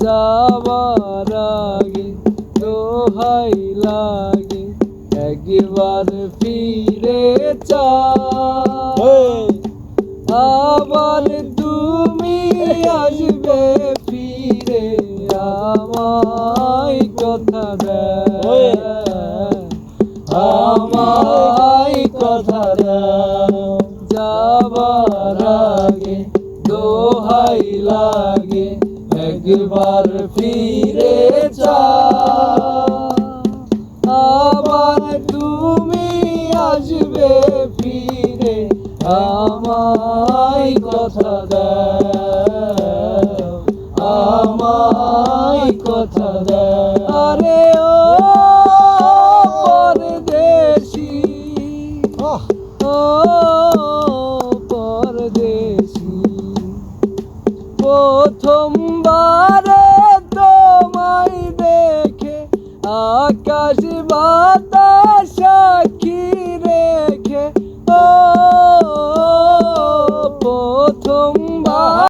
যাবার আগে দোহাই লাগে, একবার ফিরে চা আবার তুমি আসবে ফিরে, আমায় কথা দেয়। আমায় কথা দাও যাবার আগে দোহাই লাগে একবার ফিরে চা আবার তুমি আসবে ফিরে আমায় কথা দাও আমায় কথা দাও। আরে ও পরদেশি ও পরদেশি প্রথমবারে আকাশ বাতাস সাক্ষী